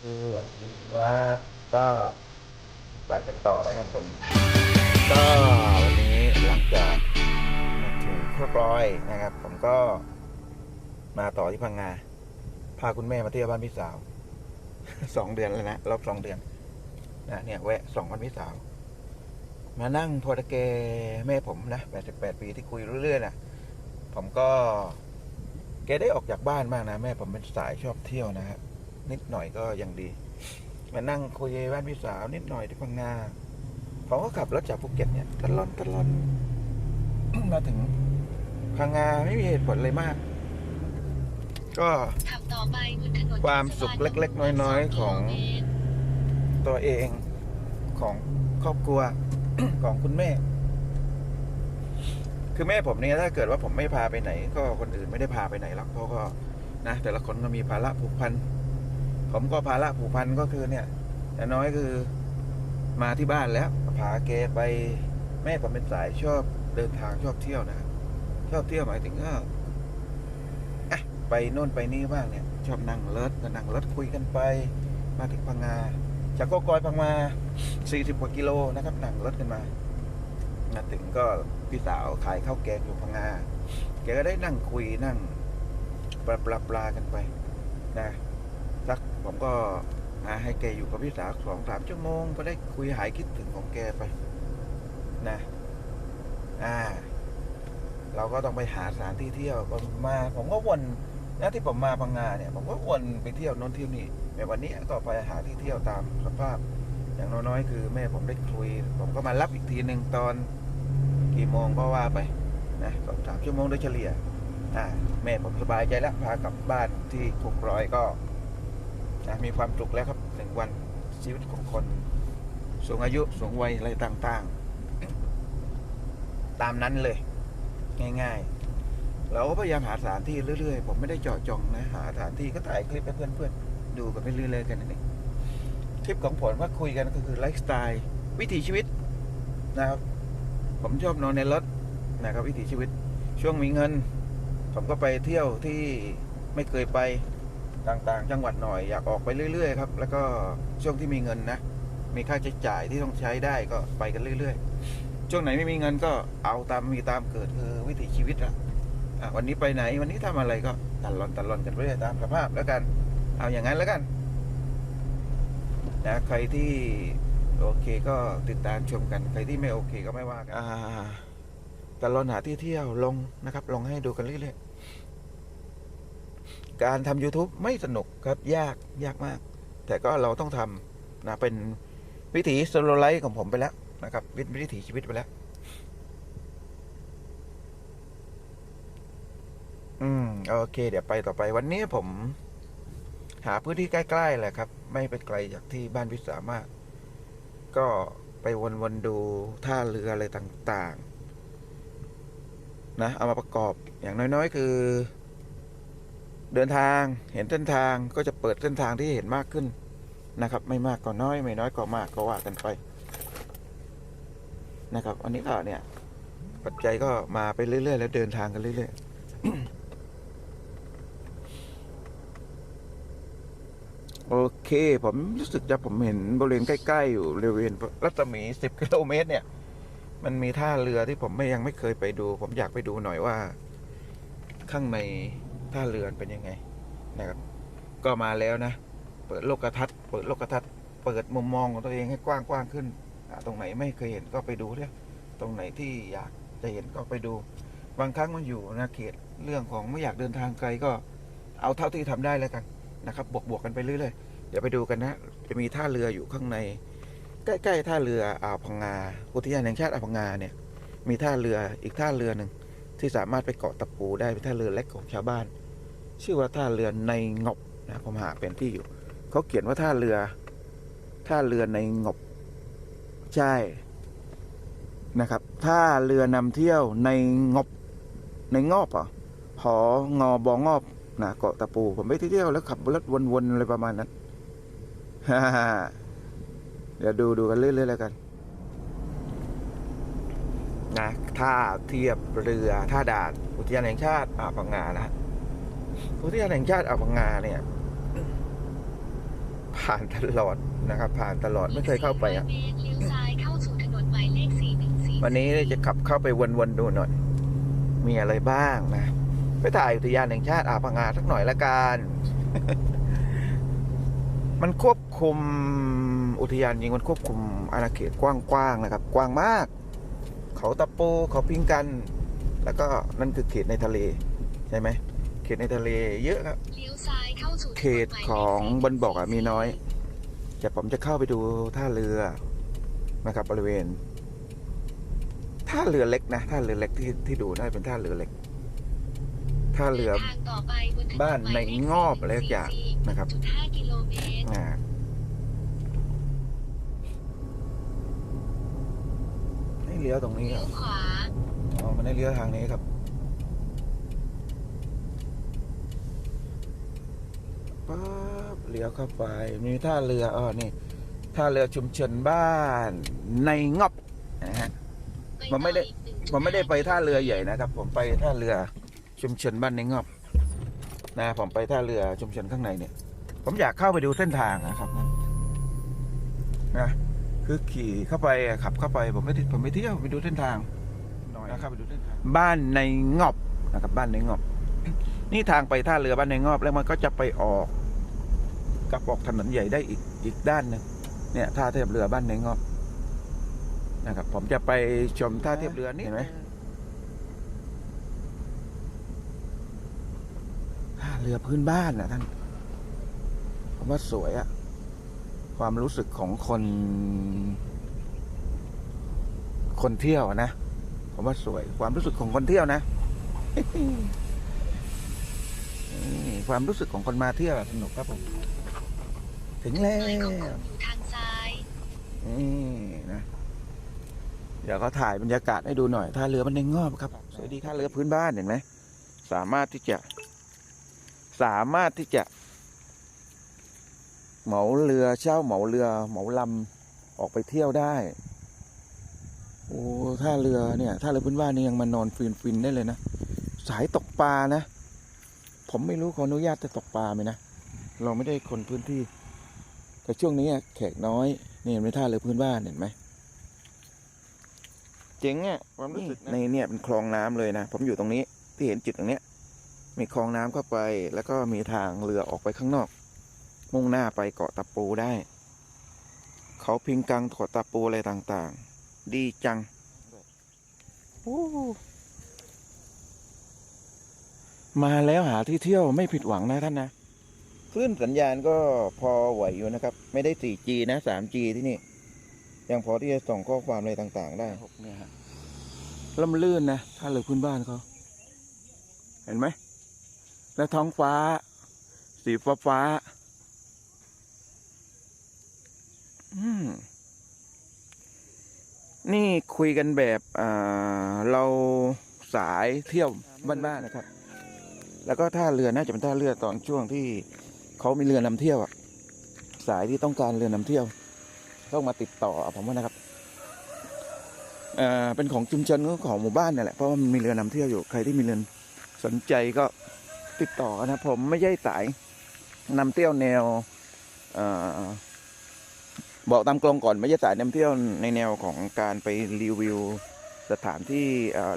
คือว่าก็ไปกันต่อนะครับผมก็วันนี้หลังจากมาถึงครบร้อยนะครับ ผมก็มาต่อที่พังงาพาคุณแม่มาเที่ยวบ้านพี่สาวสองเดือนแล้วนะรอบสองเดือนนะเนี่ยแวะสองวันพี่สาว มานั่งโทรตะเกแม่ผมนะแปดสิบแปดปีที่คุยเรื่อยๆนะผมก็แกได้ออกจากบ้านมากนะ แม่ผมเป็นสายชอบเที่ยวนะฮะ นิดหน่อยก็ยังดี มานั่งคุยบ้านพี่สาวนิดหน่อยที่พังงาผมก็ขับรถจากภูเก็ตเนี่ยตะลอนตะลอนมาถึงพังงาไม่มีเหตุผลเลยมาก ก็ความสุขเล็ก ๆ น้อย ๆ ของตัวเองของครอบครัวของคุณแม่ คือแม่ผมเนี่ยถ้าเกิดว่าผมไม่พาไปไหน ก็คนอื่นไม่ได้พาไปไหนหรอกเพราะก็นะแต่ละคนก็มีภาระผูกพัน ผมก็ภาระผูกพันก็คือเนี่ยอย่างน้อยคือมาที่บ้านแล้วพาแกไปแม่ผมเป็นสายชอบเดินทางชอบเที่ยวนะครับชอบเที่ยวหมายถึงก็ไปโน่นไปนี่บ้างเนี่ย ชอบนั่งรถก็นั่งรถคุยกันไป มาถึงพังงาจากโกกอยพังมา40กว่ากิโลนะครับนั่งรถกันมามาถึงก็พี่สาวขายข้าวแกงอยู่พังงาแกก็ได้นั่งคุยนั่งปลาปลาปลากันไปนะ ผมก็หาให้แกอยู่กับพี่สาวสองสามชั่วโมงก็ได้คุยหายคิดถึงของแกไป นะ อ่า เราก็ต้องไปหาสถานที่เที่ยวมา ผมก็วนนะที่ผมมาพังงาเนี่ย ผมก็วนไปเที่ยวน้นเที่ยวนี่แต่วันนี้ก็ไปหาที่เที่ยวตามสภาพ อย่างน้อยๆ คือแม่ผมได้คุย ผมก็มารับอีกทีหนึ่งตอนกี่โมงก็ว่าไปนะสองสามชั่วโมงโดยเฉลี่ย อ่า แม่ผมสบายใจแล้วพากลับบ้านที่ถูกร้อยก็ นะมีความสุขแล้วครับหนึ่งวันชีวิตของคนสูงอายุสูงวัยอะไรต่างๆ ตามนั้นเลย ง่าย ๆ เราก็พยายามหาสถานที่เรื่อยๆ ผมไม่ได้เจาะจงนะ หาสถานที่ก็ถ่ายคลิปให้เพื่อนๆ ดูกันไปเรื่อยๆกันนั่นเองคลิปของผมว่าคุยกันก็คือไลฟ์สไตล์วิถีชีวิตนะครับ ผมชอบนอนในรถนะครับ วิถีชีวิต ช่วงมีเงิน ผมก็ไปเที่ยวที่ไม่เคยไป ต่างๆ จังหวัดหน่อยอยากออกไปเรื่อยๆครับแล้วก็ช่วงที่มีเงินนะ มีค่าใช้จ่ายที่ต้องใช้ได้ก็ไปกันเรื่อย ๆ ช่วงไหนไม่มีเงินก็เอาตามมีตามเกิดคือวิถีชีวิตอะอะวันนี้ไปไหนวันนี้ทำอะไรก็ตัดลอนตัดลอนกันไปเรื่อยตามสภาพแล้วกัน เอาอย่างนั้นแล้วกันนะใครที่โอเคก็ติดตามชมกันใครที่ไม่โอเคก็ไม่ว่ากันอ่าตัดลอนหาที่เที่ยวลงนะครับ ลงให้ดูกันเรื่อยๆ การทำ YouTube ไม่สนุกครับยากยากมาก แต่ก็เราต้องทำนะเป็นวิถีโซโลไลฟ์ของผมไปแล้วนะครับวิวิถีชีวิตไปแล้ว อืม โอเค เดี๋ยวไปต่อไปวันนี้ผม หาพื้นที่ใกล้ๆแหละครับ ไม่ไปไกลจากที่บ้านพิสามาก ก็ไปวนๆดูท่าเรืออะไรต่าง ๆ นะ เอามาประกอบอย่างน้อยๆ คือ เดินทางเห็นเส้นทางก็จะเปิดเส้นทางที่เห็นมากขึ้นนะครับ ไม่มากก็น้อย ไม่น้อยก็มากก็ว่ากันไปนะครับอันนี้ก็เนี่ยปัจจัยก็มาไปเรื่อยๆ แล้วเดินทางกันเรื่อยๆ โอเค ผมรู้สึกจะผมเห็นบริเวณใกล้ๆ อยู่บริเวณรัศมี10กิโลเมตร เนี่ย มันมีท่าเรือที่ผมไม่ยังไม่เคยไปดู ผมอยากไปดูหน่อยว่า ข้างใน ท่าเรือเป็นยังไงนะครับ ก็มาแล้วนะ เปิดโลกทัศน์เปิดโลกทัศน์เปิดมุมมองของตัวเองให้กว้างกว้างขึ้น ตรงไหนไม่เคยเห็นก็ไปดูเนี่ยตรงไหนที่อยากจะเห็นก็ไปดู บางครั้งมันอยู่นะเขตเรื่องของไม่อยากเดินทางไกลก็เอาเท่าที่ทำได้แล้วกันนะครับ บวกบวกๆกันไปเรื่อยๆเดี๋ยวไปดูกันนะ จะมีท่าเรืออยู่ข้างใน ใกล้ๆท่าเรืออ่าวพังงาอุทยานแห่งชาติอ่าวพังงาเนี่ยมีท่าเรืออีกท่าเรือหนึ่งที่สามารถไปเกาะตะปูได้เป็นท่าเรือเล็กของชาวบ้าน ชื่อว่าท่าเรือในงบนะผมหาเป็นที่อยู่เขาเขียนว่าท่าเรือ ท่าเรือในงบ ใช่นะครับท่าเรือนำเที่ยวในงบ ในงอบเหรอหองอบองอบนะเกาะตะปู ผมไปเที่ยวแล้วขับรถวนๆอะไรประมาณนั้นเดี๋ยวดูดูกันเรื่อยๆแล้วกันนะท่าเทียบเรือท่าด่านอุทยานแห่งชาติอ่าวพังงานะ อุทยานแห่งชาติอ่าวพังงาเนี่ยภผ่านตลอดนะครับ ผ่านตลอดไม่เคยเข้าไปอะเมตรเลี้ยวซ้ายเข้าสู่ถนนหมายเลข414วันนี้จะขับเข้าไปวนๆดูหน่อย มีอะไรบ้างนะไปถ่ายอุทยานแห่งชาติอาพังงาสักหน่อยละกันมันควบคุมอุทยานจริงมันควบคุมอาณาเขตกว้างๆนะครับ กว้างมาก เขาตะปูเขาพิงกัน แล้วก็นั่นคือเขตในทะเลใช่ไหมเข ตในทะเลเยอะครับ เลี้ยวซ้ายเข้าสู่ถนนเขตของบนบกอะมีน้อย แต่ผมจะเข้าไปดูท่าเรือนะครับบริเวณ ท่าเรือเล็กนะท่าเรือเล็กที่ที่ดูได้เป็นท่าเรือเล็ก ท่าเรือ ดินทางต่อไปบนถนนบ้านในหมยเลขงอบอะไรสักอย่าง444นะครับ จุดห้ากิโลเมตร อ่าให้เลี้ยวตรงนี้เลี้เหรยอวขวา อ๋อมันให้เลี้ยวทางนี้ครับ ป๊บเลี้ยวเข้าไป มีท่าเรืออ๋อนี่ท่าเรือชุมชนบ้านในงอบนะฮะมันไม่ได้ผมไม่ได้ไปท่าเรือใหญ่นะครับ ผมไปท่าเรือชุมชนบ้านในงอบนะผมไปท่าเรือชุมชนข้างในเนี่ย ผมอยากเข้าไปดูเส้นทางนะครับนะคือขี่เข้าไปอะขับเข้าไปผมไม่ได้ผมไม่เที่ยวไปดูเส้นทางนะครับไปดูเส้นทางบ้านในงอบนะครับบ้านในงอบ นี่ทางไปท่าเรือบ้านในงอบแล้วมันก็จะไปออก กับออกถนนใหญ่ได้อีกอีกด้านหนึ่งเนี่ยท่าเทียบเรือบ้านในงอบนะครับ ผมจะไปชมท่าเทียบเรือนี่เห็นไหมท่าเรือพื้นบ้านนะท่านผมว่าสวยอะความรู้สึกของคน คนเที่ยวอะนะผมว่าสวย ความรู้สึกของคนเที่ยวนะนี่ความรู้สึกของคนมาเที่ยวอะสนุกครับผม ถึงแล้ว อยู่ทางซ้าย นี่นะ เดี๋ยวก็ถ่ายบรรยากาศให้ดูหน่อยท่าเรือมันในงอบครับสวยดีท่าเรือพื้นบ้านเห็นไหม สามารถที่จะ สามารถที่จะ เหมาเรือเช่าเหมาเรือ เหมาลำออกไปเที่ยวได้ โอ้ท่าเรือเนี่ยท่าเรือพื้นบ้านนี่ยังมานอนฟินฟินได้เลยนะ สายตกปลานะ ผมไม่รู้ขออนุญาตจะตกปลาไหมนะ เราไม่ได้คนพื้นที่ แต่ช่วงนี้อะแขกน้อยนี่เห็นไหมท่าเรือพื้นบ้านเห็นไหมเจ๋งอะความรู้สึกในเนี่ยเป็นคลองน้ำเลยนะผมอยู่ตรงนี้ที่เห็นจุดตรงเนี้ย มีคลองน้ำเข้าไป แล้วก็มีทางเรือออกไปข้างนอก มุ่งหน้าไปเกาะตะปูได้ เขาพิงกังเกาะตะปูอะไรต่างๆ ดีจังโอ้มาแล้วหาที่เที่ยวไม่ผิดหวังนะท่านนะ คลื่นสัญญาณก็พอไหวอยู่นะครับ ไม่ได้ 4G นะ 3G ที่นี่ ยังพอที่จะส่งข้อความอะไรต่างๆ ได้เนี่ยฮะล่มลื่นนะถ้าเรือพื้นบ้านเขา เห็นไหม แล้วท้องฟ้า สีฟ้าฟ้าๆอืมนี่คุยกันแบบเราสายเที่ยวบ้านๆนะครับ แล้วก็ท่าเรือน่าจะเป็นท่าเรือตอนช่วงที่ เขามีเรือนำเที่ยวอะสายที่ต้องการเรือนำเที่ยว ต้องมาติดต่อผมว่านะครับเอ่อเป็นของชุมชนของหมู่บ้านนี่แหละเพราะว่ามันมีเรือนำเที่ยวอยู่ใครที่มีเรือนสนใจก็ติดต่อนะผมไม่ใช่สายนำเที่ยวแนวเอ่อบอกตามกลงก่อนไม่ใช่สายนำเที่ยวในแนวของการไปรีวิวสถานที่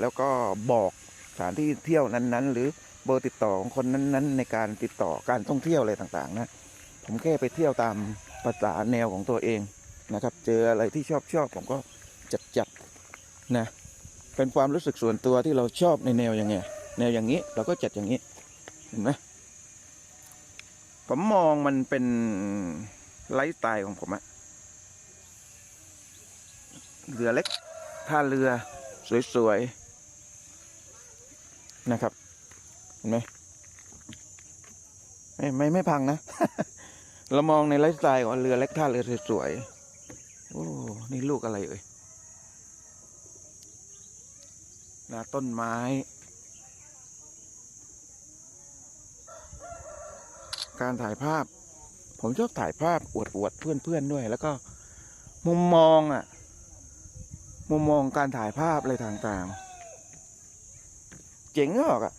แล้วก็บอกสถานที่เที่ยวนั้นๆ หรือ เบอร์ติดต่อของคนนั้นๆ ในการติดต่อการท่องเที่ยวอะไรต่างๆ นะ ผมแค่ไปเที่ยวตามภาษาแนวของตัวเองนะครับ เจออะไรที่ชอบชอบผมก็จัดจัดนะเป็นความรู้สึกส่วนตัวที่เราชอบในแนวอย่างไงแนวอย่างนี้เราก็จัดอย่างนี้เห็นไหมผมมองมันเป็นไลฟ์สไตล์ของผมอะเรือเล็กท่าเรือสวยๆนะครับ ห็นไหมไม่ไม่ไม่พังนะ เรามองในไลฟ์สไตล์ของเรือเล็กท่าเรือสวยๆโอ้นี่ลูกอะไรเอ่ยนะต้นไม้ การถ่ายภาพ ผมชอบถ่ายภาพอวดอวดๆเพื่อนๆด้วย แล้วก็มุมมองอะ มุมมองการถ่ายภาพอะไรต่างๆ เจ๋งออกอะ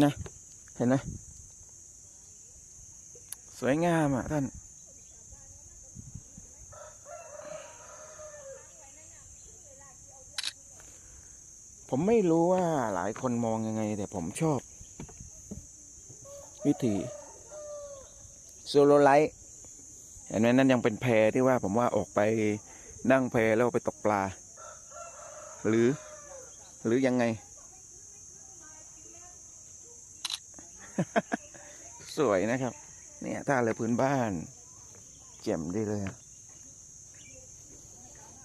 นะ เห็นไหมสวยงามอะท่านผมไม่รู้ว่าหลายคนมองยังไง แต่ผมชอบ วิธีโซโลไลท์เห็นไหมนั่นยังเป็นแพที่ว่าผมว่าออกไปนั่งแพแล้วไปตกปลา หรือ หรือยังไง สวยนะครับ เนี่ยท่าเรือพื้นบ้านเจ่มดีเลย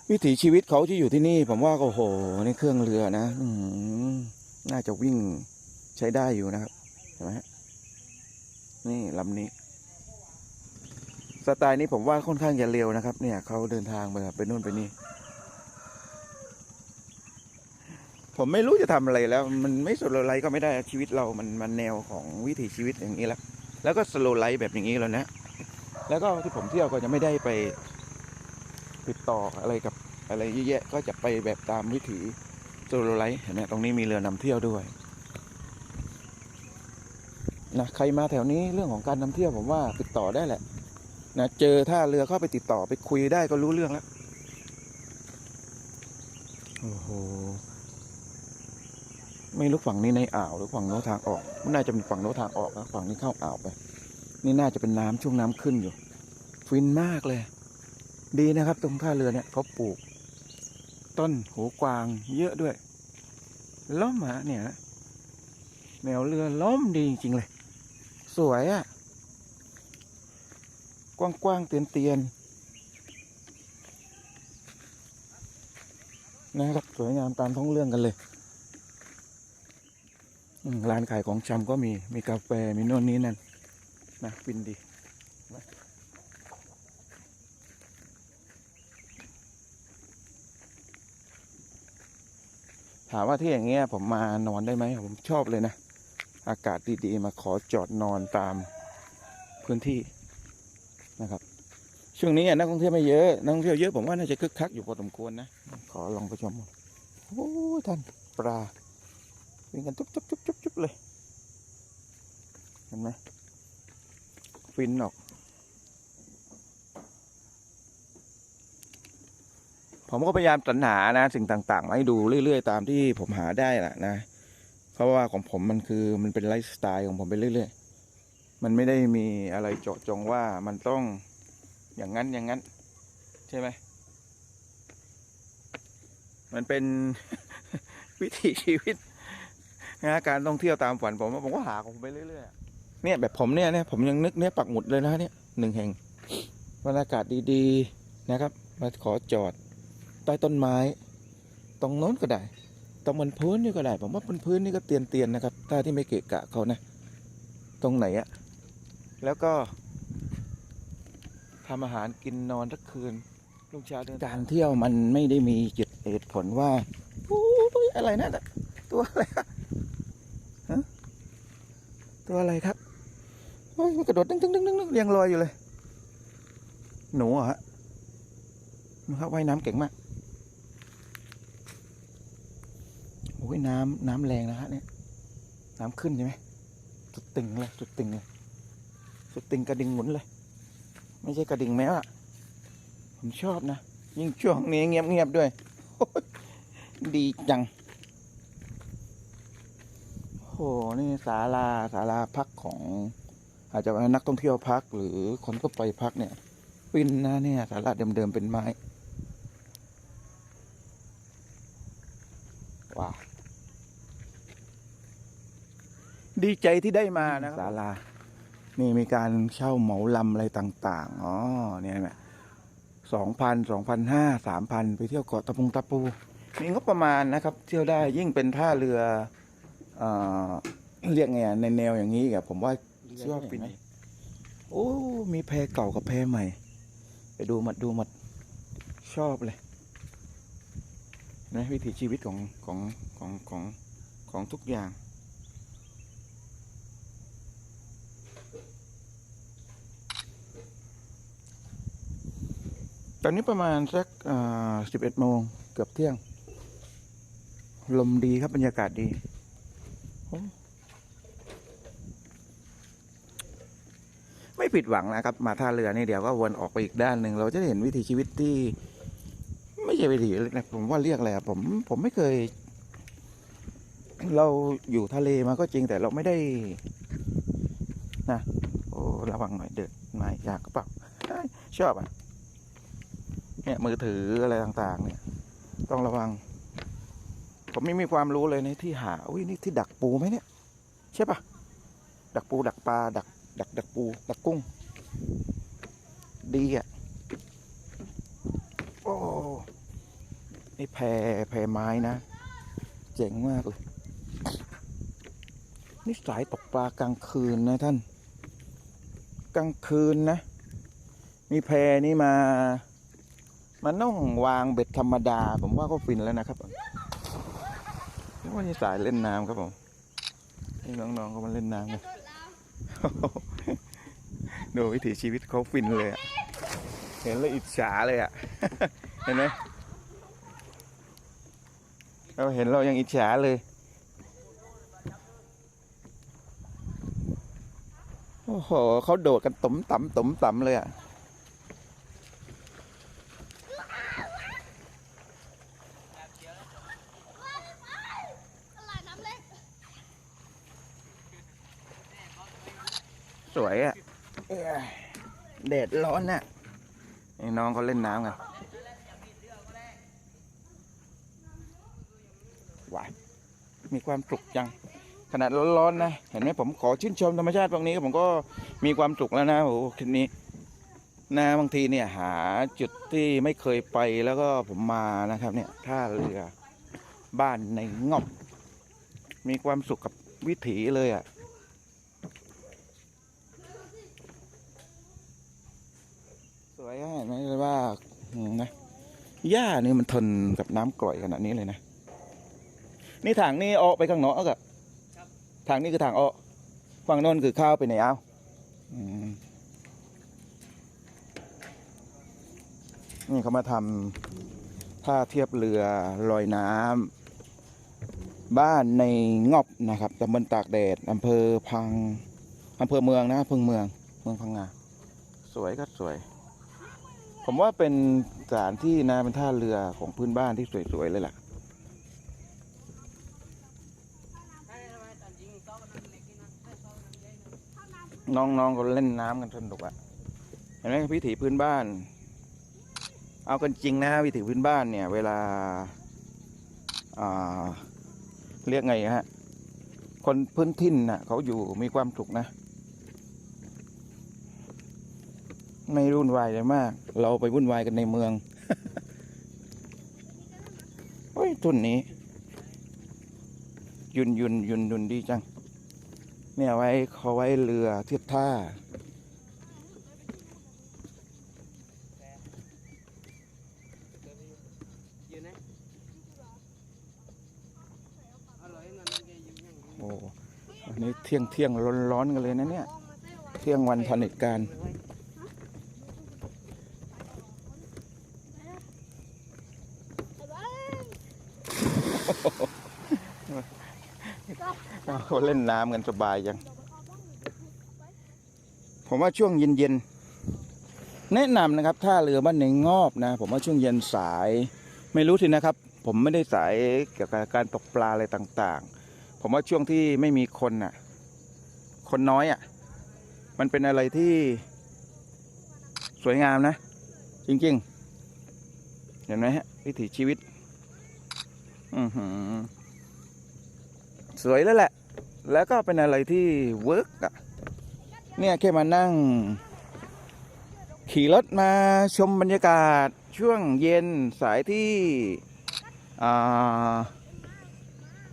วิถีชีวิตเขาที่อยู่ที่นี่ ผมว่าก็โอ้โหนี่เครื่องเรือนะอืน่าจะวิ่งใช้ได้อยู่นะครับเห็นไหมฮะนี่ลำนี้สไตล์นี้ผมว่าค่อนข้างจะเร็วนะครับ เนี่ยเขาเดินทางไปแบบไปนู่นไปนี่ ผมไม่รู้จะทำอะไรแล้ว มันไม่สโลไลท์ก็ไม่ได้ชีวิตเรามันมันแนวของวิถีชีวิตอย่างนี้แล้วแล้วก็สโลไลท์แบบอย่างนี้แล้วนะ แล้วก็ที่ผมเที่ยวก็จะไม่ได้ไปติดต่ออะไรกับอะไรเยอะแยะก็จะไปแบบตามวิถีสโลไลท์เห็นไหมตรงนี้มีเรือนำเที่ยวด้วยนะใครมาแถวนี้เรื่องของการนำเที่ยวผมว่าติดต่อได้แหละนะเจอท่าเรือเข้าไปติดต่อไปคุยได้ก็รู้เรื่องแล้วโอ้โห ไม่รู้ฝั่งนี้ในอ่าวหรือฝั่งโน้ทางออก มันน่าจะเป็นฝั่งโน้ทางออกนะฝั่งนี้เข้าอ่าวไป นี่น่าจะเป็นน้ำช่วงน้ำขึ้นอยู่ ฟินมากเลย ดีนะครับ ตรงท่าเรือเนี่ยเขาปลูก ต้นหูกวางเยอะด้วย ล้อมหมาเนี่ยแนวเรือล้อมดีจริงๆเลย สวยอะ่ะ กว้างๆเตียนๆนะครับสวยงามตามท้องเรื่องกันเลย ร้านขายของชำก็มี มีกาแฟ มีโน่นนี้นั่นนะฟินดีนะถามว่าที่อย่างเงี้ยผมมานอนได้ไหมผมชอบเลยนะ อากาศดีๆ มาขอจอดนอนตามพื้นที่นะครับ ช่วงนี้นักท่องเที่ยวไม่เยอะ นักท่องเที่ยวเยอะผมว่าน่าจะคึกคักอยู่พอสมควรนะ ขอลองไปชมโอ้ท่านปลา วิ่งกันจุ๊บจุ๊บจุ๊บจุ๊บจุ๊บเลย เห็นไหมฟินออก ผมก็พยายามสรรหานะ สิ่งต่างๆมาให้ดูเรื่อย ๆ ตามที่ผมหาได้แหละนะ เพราะว่าของผมมันคือมันเป็นไลฟ์สไตล์ของผมไปเรื่อย ๆ มันไม่ได้มีอะไรเจาะจงว่ามันต้องอย่างนั้นอย่างนั้น ใช่ไหมมันเป็นวิถีชีวิต นะการท่องเที่ยวตามฝันผมผมก็หาของผมไปเรื่อยๆเนี่ยแบบผมเนี่ยเนี่ยผมยังนึกเนี่ยปักหมุดเลยนะเนี่ยหนึ่งแห่งบรรยากาศดีๆนะครับ มาขอจอดใต้ต้นไม้ ตรงโน้นก็ได้ ตรงบนพื้นนี่ก็ได้ ผมว่าบนพื้นนี่ก็เตียนเตียนนะครับ ถ้าที่ไม่เกะกะเขานะ ตรงไหนอะแล้วก็ทำอาหารกินนอนสักคืนลุงชาเดินการเที่ยวมันไม่ได้มีจุดเหตุผลว่าโอ้ยอะไรนะตัวอะไร ตัวอะไรครับโอ้ยมันกระโดดดึงดึงดึงดึงดึงเรียงลอยอยู่เลย หนูเหรอฮะนะครับว่ายน้ำเก่งมากโอ้ยน้ำน้ำแรงนะฮะเนี่ยน้ำขึ้นใช่ไหมจุดติ่งเลยจุดติ่งเลยจุดติ่งกระดิ่งหมุนเลย ไม่ใช่กระดิ่งแมวอะผมชอบนะ ยิ่งช่วงนี้เงียบเงียบๆด้วย ดีจัง โอ้โห นี่ศาลาศาลาพักของ อาจจะให้นักท่องเที่ยวพักหรือคนก็ไปพักเนี่ยฟินนะเนี่ยศาลาเดิมๆเป็นไม้ ว้าว ดีใจที่ได้มานะครับศาลา นี่มีการเช่าเหมาลำอะไรต่าง ๆ อ๋อ เนี่ยไหมสองพันสองพันห้าสามพันไปเที่ยวเกาะตะพุงตะปู มีงบประมาณนะครับ เที่ยวได้ยิ่งเป็นท่าเรือ เอ่อเรียกไงอะในแนวอย่างนี้กับผมว่าเชื่อว่าฟินโอ้มีแพเก่ากับแพใหม่ ไปดูหมดดูหมดชอบเลยนะวิถีชีวิตของของของของของทุกอย่างตอนนี้ประมาณสักสิบเอ็ดโมงเกือบเที่ยง ลมดีครับบรรยากาศดี ไม่ผิดหวังนะครับ มาท่าเรือนี่เดี๋ยวก็วนออกไปอีกด้านหนึ่งเราจะเห็นวิถีชีวิตที่ ไม่ใช่วิถีนะผมว่าเรียกอะไรผมผมไม่เคย เราอยู่ทะเลมาก็จริงแต่เราไม่ได้ นะโอ้ระวังหน่อยเดินไม่อยากกระเป๋าชอบอะเนี่ยมือถืออะไรต่าง ๆ เนี่ย ต้องระวัง ผมไม่มีความรู้เลยในที่หาอุ้ยนี่ที่ดักปูไหมเนี่ย ใช่ปะดักปูดักปลาดัก ดัก ดักปู ดักกุ้ง ดีอะ โอ้นี่แพแพไม้นะ เจ๋งมากเลย นี่สายตกปลากลางคืนนะท่าน กลางคืนนะ มีแพนี่มามันต้องวางเบ็ดธรรมดา ผมว่าก็ฟินแล้วนะครับ นี่ว่านี่สายเล่นน้ำครับผมนี่น้องๆก็มาเล่นน้ำกันดูวิถีชีวิตเขาฟินเลยอะเห็นแล้วอิจฉาเลยอะเห็นไหมเราเห็นเรายังอิจฉาเลย โอ้โหเขาโดดกันตุ๋มต่ำตุ๋มต่ำเลยอะ ตลาดน้ำเล็ก สวยอะเอ้ยแดดร้อนน่ะนี่น้องเขาเล่นน้ำกันว้ายมีความสุขจัง ขนาดร้อนๆนะ เห็นไหมผมขอชื่นชมธรรมชาติตรงนี้ผมก็มีความสุขแล้วนะโอ้โหคลิปนี้นะบางทีเนี่ยหาจุดที่ไม่เคยไปแล้วก็ผมมานะครับ เนี่ยท่าเรือบ้านในงอบ มีความสุขกับวิถีเลยอะส วยอะเห็นไหมว่านะหญ้านี่มันทนกับน้ำกร่อยขนาดนี้เลยนะ นี่ทางนี่ออกไปข้างนอกอะทางนี้คือทางออกฝั่งโน้นคือข้าวไปไหนเอาอืมนี่เขามาทำท่าเทียบเรือลอยน้ำบ้านในงอบนะครับตำบลตากแดดอำเภอพังอำเภอเมืองนะเพิ่งเมือง เมืองพังงาสวยก็สวย ผมว่าเป็นสถานที่นะเป็นท่าเรือของพื้นบ้านที่สวย ๆ เลยล่ะน้องๆก็เล่นน้ำกันสนุกอะเห็นไหมวิถีพื้นบ้าน เอากันจริงนะวิถีพื้นบ้านเนี่ย เวลาอาเรียกไงฮะ คนพื้นถิ่นน่ะ เขาอยู่มีความสุขนะ ไม่วุ่นวายเลยมาก เราไปวุ่นวายกันในเมืองเฮ้ยต้นนี้ ยุนยุนยุนยุนดีจัง เนี่ยไว้เขาไว้เรือเทียบท่าโอ้อันนี้เที่ยงเที่ยงร้อนร้อนๆกันเลยนะเนี่ย เที่ยงวันทันเหตุการณ์ เขาเล่นน้ำกันสบายยัง ผมว่าช่วงเย็นๆ แนะนำนะครับท่าเรือบ้านในงอบนะ ผมว่าช่วงเย็นสายไม่รู้สินะครับ ผมไม่ได้สายเกี่ยวกับการตกปลาอะไรต่างๆ ผมว่าช่วงที่ไม่มีคนอะ คนน้อยอะ มันเป็นอะไรที่สวยงามนะ จริงๆ เห็นไหมฮะ วิถีชีวิต อือหือสวยแล้วแหละ แล้วก็เป็นอะไรที่เวิร์กอะเนี่ยแค่มานั่ง ขี่รถมาชมบรรยากาศช่วงเย็นสายที่อ่า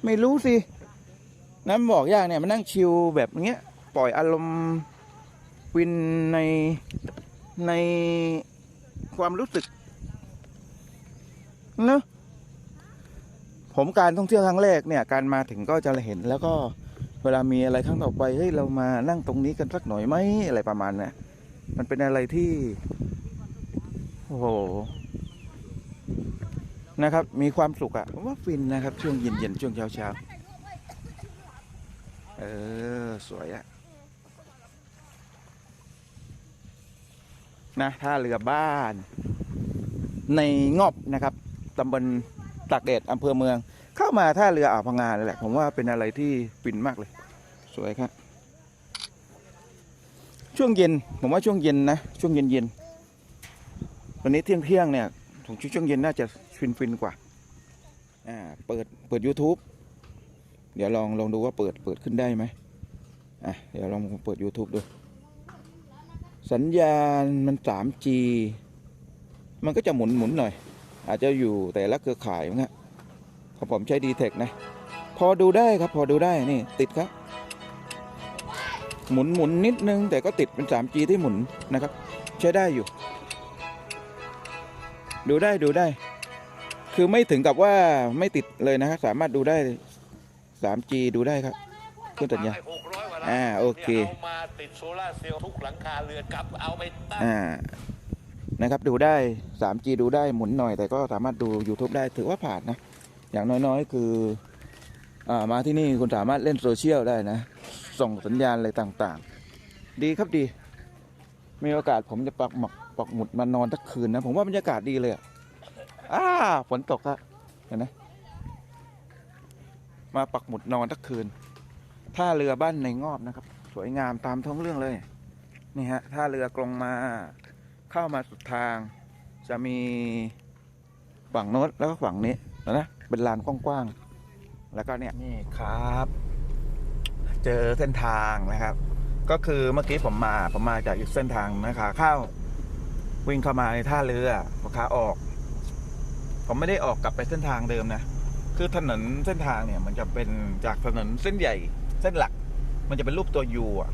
ไม่รู้สิน้ำบอกยากเนี่ยมานั่งชิลแบบเนี้ยปล่อยอารมณ์วินในในความรู้สึกเนะผมการท่องเที่ยวครั้งแรกเนี่ยการมาถึงก็จะเห็นแล้วก็ เวลามีอะไรครั้งต่อไปเฮ้ยเรามานั่งตรงนี้กันสักหน่อยไหมอะไรประมาณนี้มันเป็นอะไรที่โอ้โหนะครับ มีความสุขอะว่าฟินนะครับ ช่วงเย็นๆช่วงเช้าๆเออ สวยอะนะท่าเรือบ้าน ในงอบนะครับตำบลตากเดดอำเภอเมือง เข้ามาท่าเรืออ่าวพังงาเลยแหละ ผมว่าเป็นอะไรที่ฟินมากเลย สวยครับ ช่วงเย็น ผมว่าช่วงเย็นนะ ช่วงเย็นเย็นวันนี้เที่ยงเที่ยงเนี่ยถึงช่วงเย็นน่าจะฟินฟินกว่า อ่า เปิด เปิด YouTube เดี๋ยวลองลองดูว่าเปิดเปิดขึ้นได้ไหมอะ เดี๋ยวลองเปิด YouTube ดู สัญญาณมัน 3G มันก็จะหมุนหมุนหน่อย อาจจะอยู่แต่ละเครือข่ายมั้งฮะ ของผมใช้ d t เทนะ พอดูได้ครับพอดูได้นี่ติดครับ หมุนหมุนนิดนึง แต่ก็ติดเป็น 3G ที่หมุนนะครับ ใช้ได้อยู่ ดูได้ดูได้ คือไม่ถึงกับว่าไม่ติดเลยนะครับ สามารถดูได้ 3G ดูได้ครับขึ้นสัญญาณหกร้อยกว่าล้านอ่าโอเคนี่ยเอามาติดโซลาร์เซลล์ทุกหลังคาเรือนกลับเอาไปตั้งอ่านะครับดูได้ 3G ดูได้หมุนหน่อย แต่ก็สามารถดู YouTube ได้ถือว่าผ่านนะ อย่างน้อยๆ คืออมาที่นี่คุณสามารถเล่นโซเชียลได้นะ ส่งสัญญาณอะไรต่างๆ ดีครับดี มีโอกาสผมจะปักหมักปักหมุดมานอนทักคืนนะ ผมว่าบรรยากาศดีเลยอะอ้าฝนตกครับเห็นไหมมาปักหมุดนอนทักคืนท่าเรือบ้านในงอบนะครับ สวยงามตามท้องเรื่องเลย นี่ฮะท่าเรือกลงมาเข้ามาสุดทาง จะมีฝั่งโน้นแล้วก็ฝั่งนี้นะ เป็นลานกว้างๆ แล้วก็เนี่ยนี่ครับ เจอเส้นทางนะครับ ก็คือเมื่อกี้ผมมาผมมาจากอีกเส้นทางนะขาเข้าวิ่งเข้ามาในท่าเรือพอขาออก ผมไม่ได้ออกกลับไปเส้นทางเดิมนะ คือถนนเส้นทางเนี่ย มันจะเป็นจากถนนเส้นใหญ่ เส้นหลัก มันจะเป็นรูปตัวยูอะ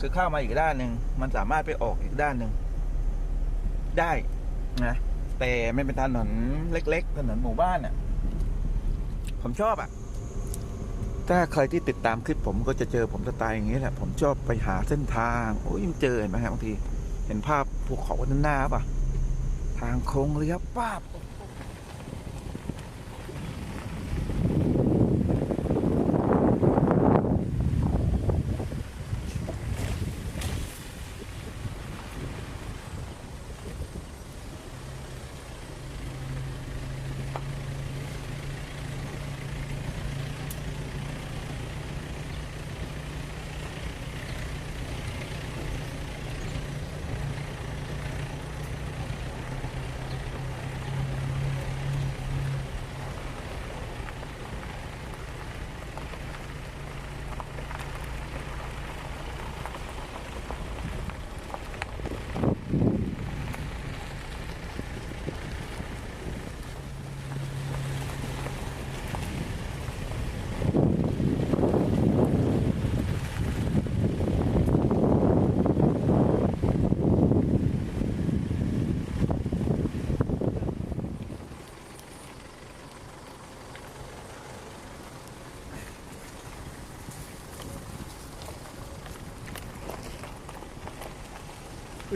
คือเข้ามาอีกด้านหนึ่งมันสามารถไปออกอีกด้านหนึ่งได้นะแต่ไม่เป็นถนนเล็ก ๆ ถนนหมู่บ้านอะ ผมชอบอะ ถ้าใครที่ติดตามคลิปผมก็จะเจอผมสไตล์อย่างนี้แหละ ผมชอบไปหาเส้นทาง โอ้ยยังเจอเห็นไหมฮะบางที เห็นภาพภูเขาด้านหน้าป่ะ ทางโค้งเลี้ยวป้าบ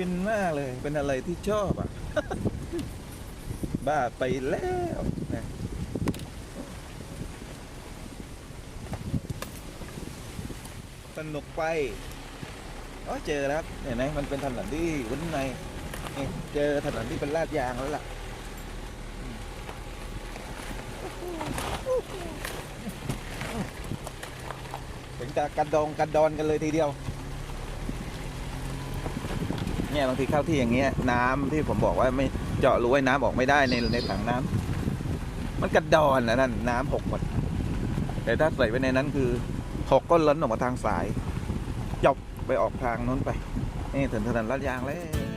ฟินมากเลย เป็นอะไรที่ชอบอะ บ้าไปแล้วนะสนุกไปอ๋อเจอแล้วเห็นไหมมันเป็นถนนที่วุ้นในนี่เจอถนนที่เป็นลาดยางแล้วล่ะถึงจะกระดองกระดอนกันเลยทีเดียว เนี่ยบางทีเข้าที่อย่างเงี้ยน้ำที่ผมบอกว่าไม่เจาะรูไว้น้ำออกไม่ได้ในในถังน้ำมันกระดอนนะนั่นน้ำหกหมดแต่ถ้าใส่ไว้ในนั้นคือหกก็ล้นออกมาทางสายจบไปออกทางนู้นไปนี่ถึงถนนลาดยางแล้ว